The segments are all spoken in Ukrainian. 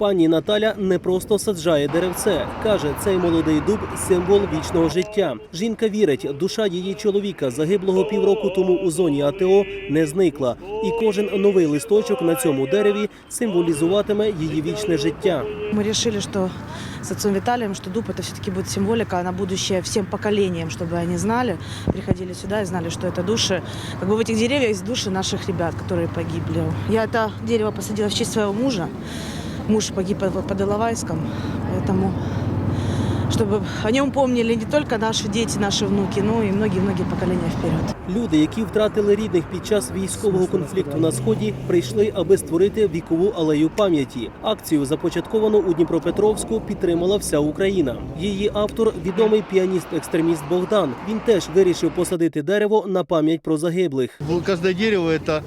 Пані Наталя не просто саджає деревце. каже, цей молодий дуб символ вічного життя. Жінка вірить, душа її чоловіка, загиблого півроку тому у зоні АТО, не зникла, і кожен новий листочок на цьому дереві символізуватиме її вічне життя. Мы решили, что с отцом Виталием, что дуб это все-таки будет символика на будущее всем поколениям, чтобы они знали, приходили сюда и знали, что это души. Как бы в этих деревьях есть души наших ребят, которые погибли. Я это дерево посадила в честь своего мужа. Муж погиб под под Иловайском, поэтому чтобы о нем помнили не только наши дети, наши внуки, но и многие-многие поколения вперед. Люди, які втратили рідних під час військового конфлікту на сході, прийшли, аби створити вікову алею пам'яті. Акцію започатковану у Дніпропетровську підтримала вся Україна. Її автор відомий піаніст-екстреміст Богдан. Він теж вирішив посадити дерево на пам'ять про загиблих. Каждое дерево – это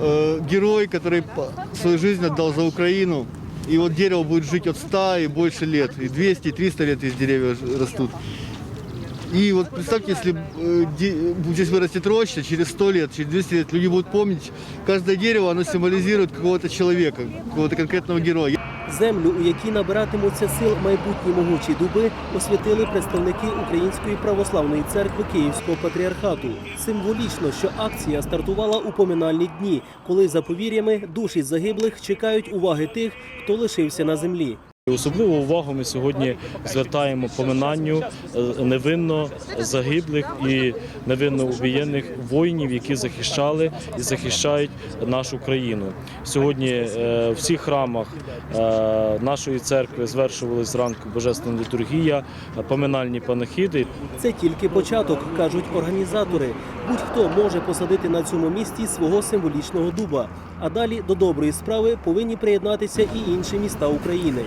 э, герой, который свою жизнь отдал за Украину. И вот дерево будет жить от 100 и больше лет. И 200, и 300 лет из деревья ж- растут. И вот представьте, если э, де- здесь вырастет роща, через 100 лет, через 200 лет люди будут помнить, каждое дерево, оно символизирует какого-то человека, какого-то конкретного героя. Землю, у якій набиратимуться сил майбутні могучі дуби, освятили представники Української православної церкви Київського патріархату. Символічно, що акція стартувала у поминальні дні, коли за повір'ями душі загиблих чекають уваги тих, хто лишився на землі. Особливу увагу ми сьогодні звертаємо поминанню е, невинно загиблих і невинно убієнних воїнів, які захищали і захищають нашу країну. Сьогодні е, в всіх храмах е, нашої церкви звершувалась зранку божественна літургія, поминальні панахиди. Це тільки початок, кажуть організатори. Будь-хто може посадити на цьому місці свого символічного дуба. А далі до доброї справи повинні приєднатися і інші міста України.